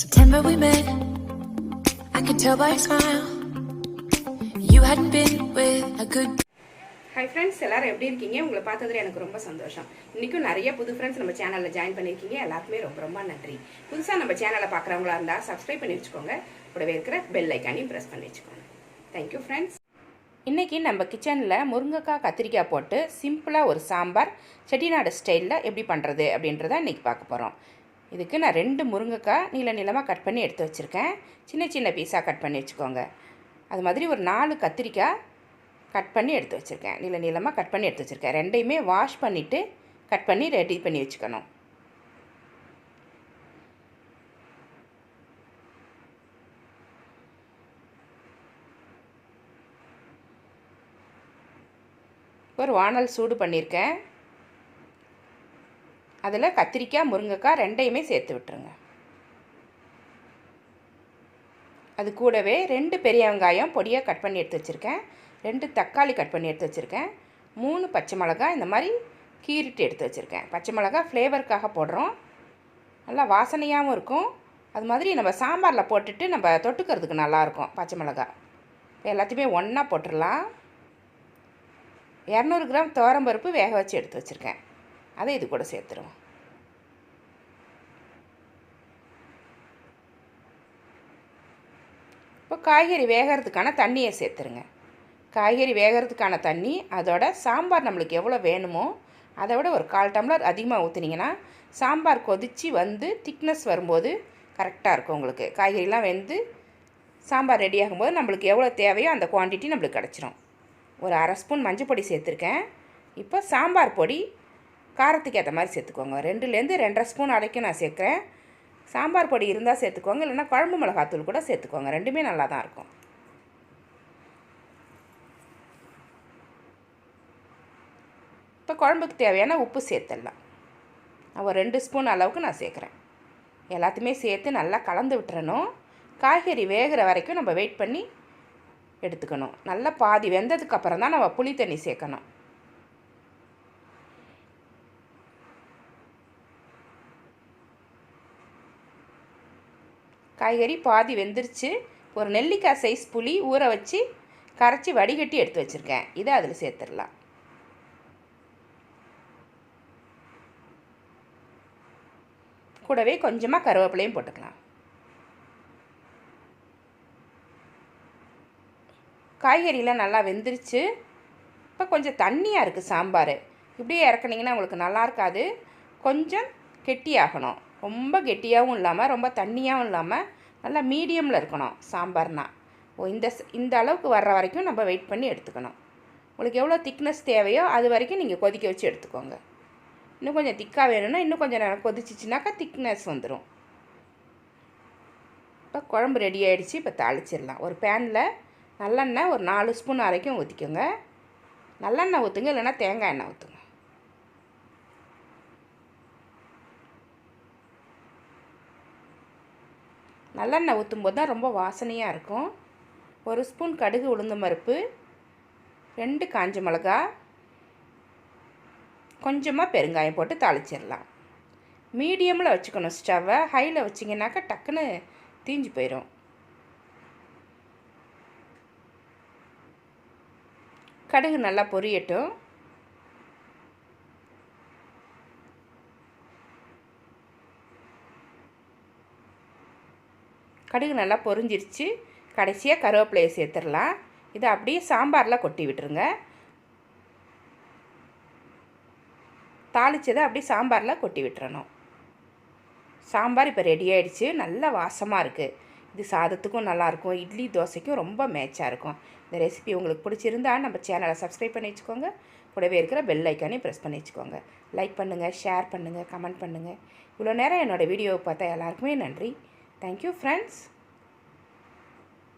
September we met? I could tell by your smile. You hadn't been with a good hi friends எல்லாரும் எப்படி இருக்கீங்க? உங்களை பார்த்ததுல எனக்கு ரொம்ப சந்தோஷம். இன்றைக்கும் நிறைய புது ஃப்ரெண்ட்ஸ் நம்ம சேனலில் ஜாயின் பண்ணியிருக்கீங்க. எல்லாருக்குமே ரொம்ப ரொம்ப நன்றி. புதுசாக நம்ம சேனலை பார்க்குறவங்களா இருந்தால் சப்ஸ்கிரைப் பண்ணி வச்சுக்கோங்க. கூடவே இருக்கிற பெல் ஐக்கானையும் ப்ரெஸ் பண்ணி வச்சுக்கோங்க. தேங்க்யூ ஃப்ரெண்ட்ஸ் இன்றைக்கி நம்ம கிச்சனில் முருங்கைக்காய் கத்திரிக்காய் போட்டு சிம்பிளாக ஒரு சாம்பார் செட்டிநாடு ஸ்டைலில் எப்படி பண்ணுறது அப்படின்றத இன்றைக்கி பார்க்க போகிறோம் இதுக்கு நான் ரெண்டு முருங்கைக்காய் நீள நீளமாக கட் பண்ணி எடுத்து வச்சுருக்கேன். சின்ன சின்ன பீஸாக கட் பண்ணி வச்சுக்கோங்க. அது மாதிரி ஒரு நாலு கத்திரிக்காய் கட் பண்ணி எடுத்து வச்சுருக்கேன். நீள நீளமாக கட் பண்ணி எடுத்து வச்சுருக்கேன். ரெண்டையுமே வாஷ் பண்ணிவிட்டு கட் பண்ணி ரெடி பண்ணி வச்சுக்கணும். ஒரு வானல் சூடு பண்ணியிருக்கேன். அதில் கத்திரிக்காய் முருங்கைக்காய் ரெண்டையுமே சேர்த்து விட்டுருங்க. அது கூடவே ரெண்டு பெரிய வெங்காயம் பொடியாக கட் பண்ணி எடுத்து வச்சுருக்கேன். ரெண்டு தக்காளி கட் பண்ணி எடுத்து வச்சுருக்கேன். மூணு பச்சை மிளகா இந்த மாதிரி கீறிட்டு எடுத்து வச்சுருக்கேன். பச்சை மிளகா ஃப்ளேவருக்காக போடுறோம். நல்லா வாசனையாகவும் இருக்கும். அது மாதிரி நம்ம சாம்பாரில் போட்டுட்டு நம்ம தொட்டுக்கிறதுக்கு நல்லாயிருக்கும் பச்சை மிளகா எல்லாத்தையுமே ஒன்றா போட்டுடலாம். இரநூறு கிராம் துவரம்பருப்பு வேக வச்சு எடுத்து வச்சுருக்கேன். அதை இது கூட சேர்த்துருவோம். இப்போ காய்கறி வேகிறதுக்கான தண்ணியை சேர்த்துருங்க. காய்கறி வேகிறதுக்கான தண்ணி அதோட சாம்பார் நம்மளுக்கு எவ்வளோ வேணுமோ அதை விட ஒரு கால் டம்ளர் அதிகமாக ஊற்றுனீங்கன்னா சாம்பார் கொதித்து வந்து திக்னஸ் வரும்போது கரெக்டாக இருக்கும் உங்களுக்கு. காய்கறிலாம் வெந்து சாம்பார் ரெடி ஆகும்போது நம்மளுக்கு எவ்வளோ தேவையோ அந்த குவான்டிட்டி நம்மளுக்கு கிடச்சிரும். ஒரு அரை ஸ்பூன் மஞ்சள் பொடி சேர்த்துருக்கேன். இப்போ சாம்பார் பொடி காரத்துக்கு ஏற்ற மாதிரி சேர்த்துக்கோங்க. ரெண்டுலேருந்து ரெண்டரை ஸ்பூன் அரைக்கும் நான் சேர்க்குறேன். சாம்பார் பொடி இருந்தால் சேர்த்துக்கோங்க. இல்லைன்னா குழம்பு மிளகாத்தூள் கூட சேர்த்துக்கோங்க. ரெண்டுமே நல்லா தான் இருக்கும். இப்போ குழம்புக்கு தேவையான உப்பு சேர்த்துடலாம். ஒரு ரெண்டு ஸ்பூன் அளவுக்கு நான் சேர்க்குறேன். எல்லாத்தையுமே சேர்த்து நல்லா கலந்து விட்டுறணும். காய்கறி வேகிற வரைக்கும் நம்ம வெயிட் பண்ணி எடுத்துக்கணும். நல்லா பாதி வெந்ததுக்கப்புறம் தான் நம்ம புளி தண்ணி சேர்க்கணும். காய்கறி பாதி வெந்துருச்சு. ஒரு நெல்லிக்காய் சைஸ் புளி ஊற வச்சு கரைச்சி வடிகட்டி எடுத்து வச்சுருக்கேன். இதை அதில் சேர்த்துடலாம். கூடவே கொஞ்சமாக கருவேப்பிலையும் போட்டுக்கலாம். காய்கறிலாம் நல்லா வெந்துருச்சு. இப்போ கொஞ்சம் தண்ணியாக இருக்குது சாம்பார். இப்படியே இறக்குனீங்கன்னா உங்களுக்கு நல்லா இருக்காது. கொஞ்சம் கெட்டியாகணும். ரொம்ப கெட்டியாகவும் இல்லாமல் ரொம்ப தண்ணியாகவும் இல்லாமல் நல்லா மீடியமில் இருக்கணும் சாம்பார்னா. ஓ இந்த இந்த அளவுக்கு வர்ற வரைக்கும் நம்ம வெயிட் பண்ணி எடுத்துக்கணும். உங்களுக்கு எவ்வளோ திக்னஸ் தேவையோ அது வரைக்கும் நீங்கள் கொதிக்க வச்சு எடுத்துக்கோங்க. இன்னும் கொஞ்சம் திக்காக வேணும்னா இன்னும் கொஞ்சம் நேரம் கொதிச்சிச்சினாக்கா திக்னஸ் வந்துடும் இப்போ குழம்பு ரெடி ஆகிடுச்சு இப்போ தாளிச்சிடலாம். ஒரு பேனில் நல்லெண்ணெய் ஒரு நாலு ஸ்பூன் வரைக்கும் ஊற்றிக்கோங்க நல்லெண்ணெய் ஊற்றுங்க இல்லைன்னா தேங்காய் எண்ணெய் ஊற்றுங்க நல்லெண்ணெய் ஊற்றும்போது தான் ரொம்ப வாசனையாக இருக்கும். ஒரு ஸ்பூன் கடுகு உளுந்து பருப்பு ரெண்டு காஞ்ச மிளகா கொஞ்சமாக பெருங்காயம் போட்டு தாளிச்சிடலாம். மீடியமில் வச்சுக்கணும் ஸ்டவ்வை ஹையில் வச்சிங்கனாக்கா டக்குன்னு தீஞ்சு போயிடும் கடுகு நல்லா பொரியட்டும். கடுகு நல்லா பொரிஞ்சிருச்சு. கடைசியாக கருவேப்பிலையை சேர்த்துடலாம். இதை அப்படியே சாம்பாரில் கொட்டி விட்டுருங்க. தாளித்ததை அப்படியே சாம்பாரில் கொட்டி விட்டுறணும். சாம்பார் இப்போ ரெடி ஆகிடுச்சு நல்லா வாசமாக இருக்குது இது சாதத்துக்கும் நல்லாயிருக்கும் இட்லி தோசைக்கும் ரொம்ப மேட்சாக இருக்கும். இந்த ரெசிபி உங்களுக்கு பிடிச்சிருந்தா நம்ம சேனலை சப்ஸ்கிரைப் பண்ணி வச்சுக்கோங்க. கூடவே இருக்கிற பெல் ஐக்கானே ப்ரெஸ் பண்ணி வச்சுக்கோங்க. லைக் பண்ணுங்கள் ஷேர் பண்ணுங்கள் கமெண்ட் பண்ணுங்கள் இவ்வளோ நேரம் என்னோடய வீடியோவை பார்த்தா எல்லாருக்குமே நன்றி. Thank you friends